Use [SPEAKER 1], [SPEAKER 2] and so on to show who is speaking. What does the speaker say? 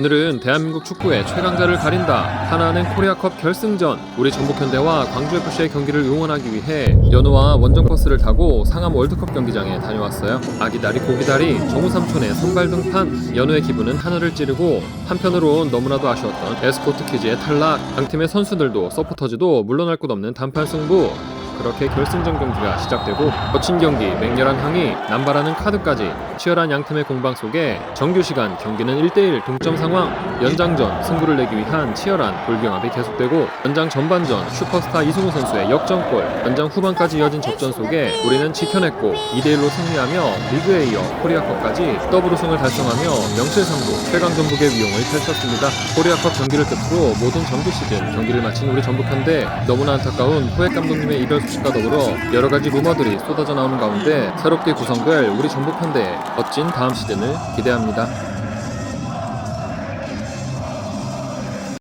[SPEAKER 1] 오늘은 대한민국 축구의 최강자를 가린다. 하나는 코리아컵 결승전. 우리 전북현대와 광주FC의 경기를 응원하기 위해 연우와 원정버스를 타고 상암 월드컵 경기장에 다녀왔어요. 아기다리 고기다리 정우 삼촌의 선발 등판. 연우의 기분은 하늘을 찌르고 한편으론 너무나도 아쉬웠던 에스코트 퀴즈의 탈락. 양팀의 선수들도 서포터즈도 물러날 곳 없는 단판 승부. 그렇게 결승전 경기가 시작되고 거친 경기, 맹렬한 항의, 남발하는 카드까지 치열한 양팀의 공방 속에 정규 시간 경기는 1대1 동점 상황 연장전 승부를 내기 위한 치열한 골경합이 계속되고 연장 전반전 슈퍼스타 이승우 선수의 역전골 연장 후반까지 이어진 접전 속에 우리는 지켜냈고 2대1로 승리하며 리그에 이어 코리아컵까지 더블 우승을 달성하며 명실상부 최강 전북의 위용을 펼쳤습니다. 코리아컵 경기를 끝으로 모든 정규 시즌 경기를 마친 우리 전북 현대 너무나 안타까운 호액 감독님의 이별 소식과 더불어 여러 가지 루머들이 쏟아져 나오는 가운데 새롭게 구성될 우리 전북현대의 멋진 다음 시즌을 기대합니다.